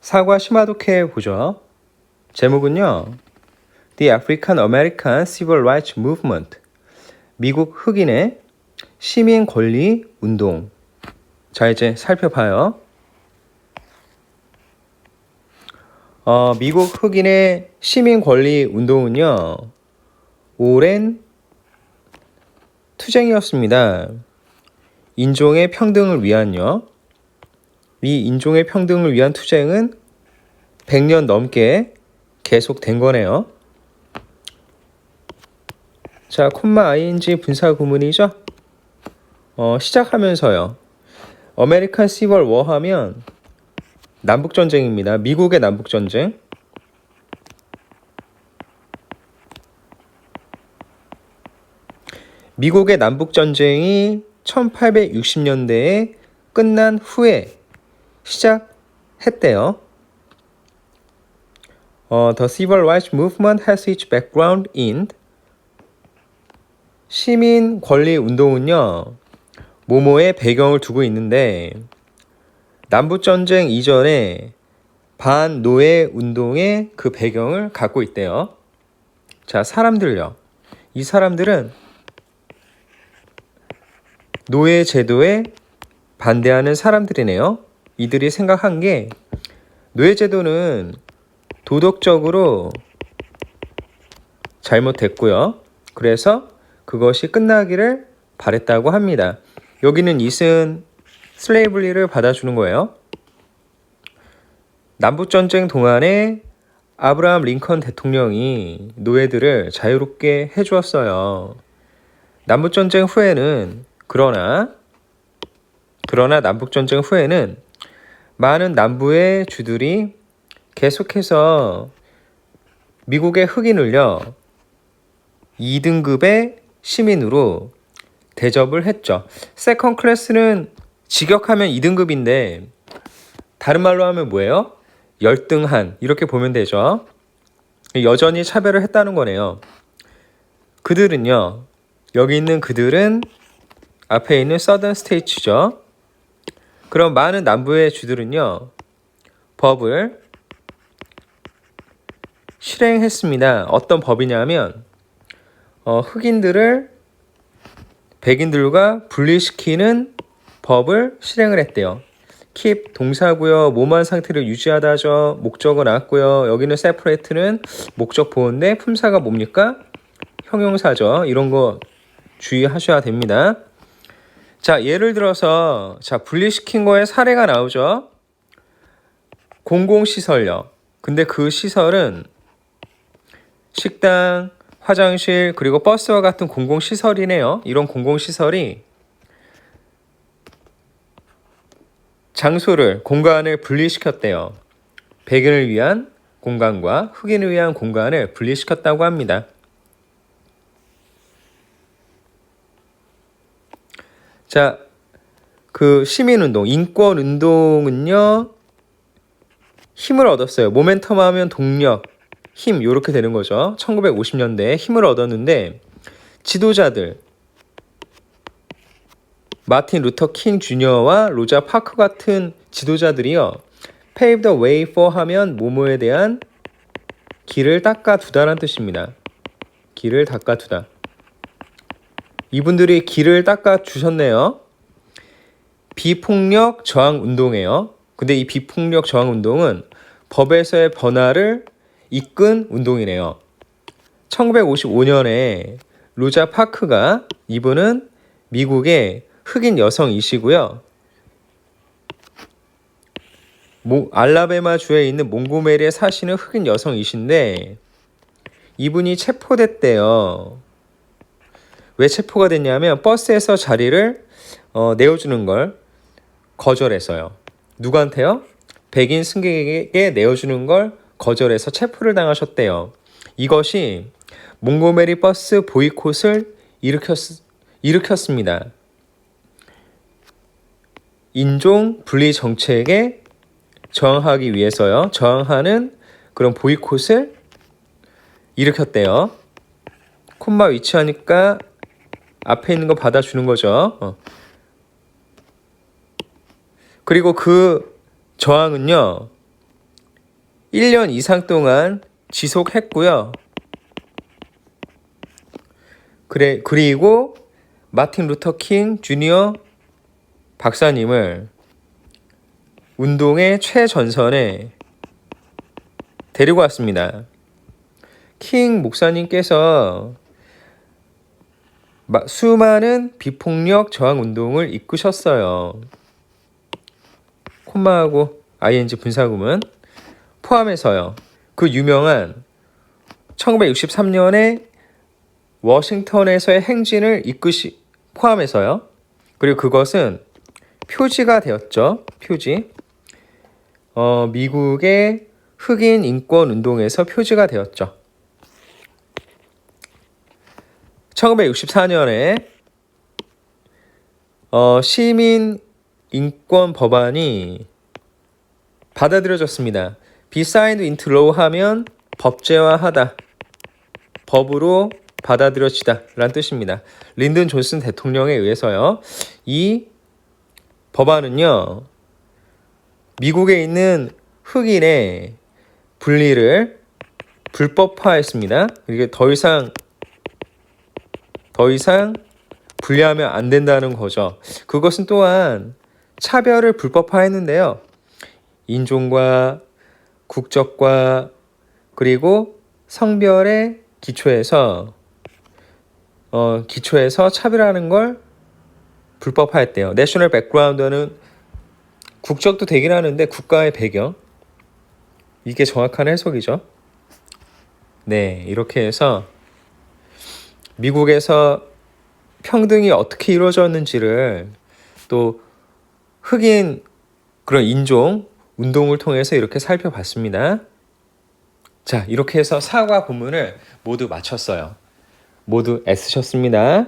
사과 심화독해 보죠. 제목은요. The African American Civil Rights Movement. 미국 흑인의 시민 권리 운동. 자, 이제 살펴봐요. 어, 미국 흑인의 시민 권리 운동은요. 오랜 투쟁이었습니다. 인종의 평등을 위한요. 이 인종의 평등을 위한 투쟁은 100년 넘게 계속된 거네요. 자, 콤마 ing 분사 구문이죠. 어, 시작하면서요. 아메리칸 시벌 워 하면 남북 전쟁입니다. 미국의 남북 전쟁. 미국의 남북 전쟁이 1860년대에 끝난 후에 시작했대요. 어, The Civil Rights Movement has its background in 시민 권리 운동은요. 모모의 배경을 두고 있는데 남북 전쟁 이전에 반노예 운동의 그 배경을 갖고 있대요. 자, 사람들요. 이 사람들은 노예 제도에 반대하는 사람들이네요. 이들이 생각한 게 노예 제도는 도덕적으로 잘못됐고요. 그래서 그것이 끝나기를 바랬다고 합니다. 여기는 이슨 슬레이블리를 받아주는 거예요. 남북전쟁 동안에 아브라함 링컨 대통령이 노예들을 자유롭게 해주었어요. 남북전쟁 후에는 그러나 그러나 남북전쟁 후에는 많은 남부의 주들이 계속해서 미국의 흑인을요 2등급의 시민으로 대접을 했죠. 세컨 클래스는 직역하면 2등급인데 다른 말로 하면 뭐예요? 열등한 이렇게 보면 되죠. 여전히 차별을 했다는 거네요. 그들은요. 여기 있는 그들은 앞에 있는 서던 스테이츠죠. 그럼 많은 남부의 주들은요. 법을 실행했습니다. 어떤 법이냐면 어, 흑인들을 백인들과 분리시키는 법을 실행을 했대요. keep 동사고요. 몸한 상태를 유지하다 죠. 목적은 나왔고요. 여기는 separate는 목적 보호인데 품사가 뭡니까? 형용사죠. 이런 거 주의하셔야 됩니다. 자, 예를 들어서 자, 분리시킨 거에 사례가 나오죠. 공공 시설요. 근데 그 시설은 식당, 화장실, 그리고 버스와 같은 공공 시설이네요. 이런 공공 시설이 장소를, 공간을 분리시켰대요. 백인을 위한 공간과 흑인을 위한 공간을 분리시켰다고 합니다. 자, 그 시민운동, 인권운동은요, 힘을 얻었어요. 모멘텀 하면 동력, 힘, 요렇게 되는 거죠. 1950년대에 힘을 얻었는데, 지도자들, 마틴 루터 킹 주니어와 로자 파크 같은 지도자들이요. pave the way for 하면 모모에 대한 길을 닦아두다라는 뜻입니다. 길을 닦아두다. 이분들이 길을 닦아 주셨네요. 비폭력 저항 운동이에요. 근데 이 비폭력 저항 운동은 법에서의 변화를 이끈 운동이네요. 1955년에 로자 파크가 이분은 미국의 흑인 여성이시고요. 모, 알라베마 주에 있는 몽고메리에 사시는 흑인 여성이신데 이분이 체포됐대요. 왜 체포가 됐냐면 버스에서 자리를 어, 내어주는 걸 거절해서요. 누구한테요? 백인 승객에게 내어주는 걸 거절해서 체포를 당하셨대요. 이것이 몽고메리 버스 보이콧을 일으켰, 일으켰습니다. 인종 분리 정책에 저항하기 위해서요. 저항하는 그런 보이콧을 일으켰대요. 콤마 위치하니까 앞에 있는 거 받아주는 거죠. 어. 그리고 그 저항은요, 1년 이상 동안 지속했고요. 그래 그리고 마틴 루터 킹 주니어 박사님을 운동의 최전선에 데리고 왔습니다. 킹 목사님께서 마- 수많은 비폭력 저항 운동을 이끄셨어요. 콤마하고 ing 분사구문 포함해서요. 그 유명한 1963년에 워싱턴에서의 행진을 이끄시 포함해서요. 그리고 그것은 표지가 되었죠. 표지. 어, 미국의 흑인 인권 운동에서 표지가 되었죠. 1964년에 어, 시민 인권 법안이 받아들여졌습니다. be signed into law 하면 법제화하다. 법으로 받아들여지다 라는 뜻입니다. 린든 존슨 대통령에 의해서요. 이 법안은요. 미국에 있는 흑인의 분리를 불법화했습니다. 이게 더 이상 더 이상 분리하면 안 된다는 거죠. 그것은 또한 차별을 불법화했는데요. 인종과 국적과 그리고 성별의 기초에서 어, 기초에서 차별하는 걸 불법화했대요. 내셔널 백그라운드는 국적도 되긴 하는데 국가의 배경 이게 정확한 해석이죠. 네, 이렇게 해서 미국에서 평등이 어떻게 이루어졌는지를 또 흑인 그런 인종 운동을 통해서 이렇게 살펴봤습니다. 자, 이렇게 해서 사과 본문을 모두 마쳤어요. 모두 애쓰셨습니다.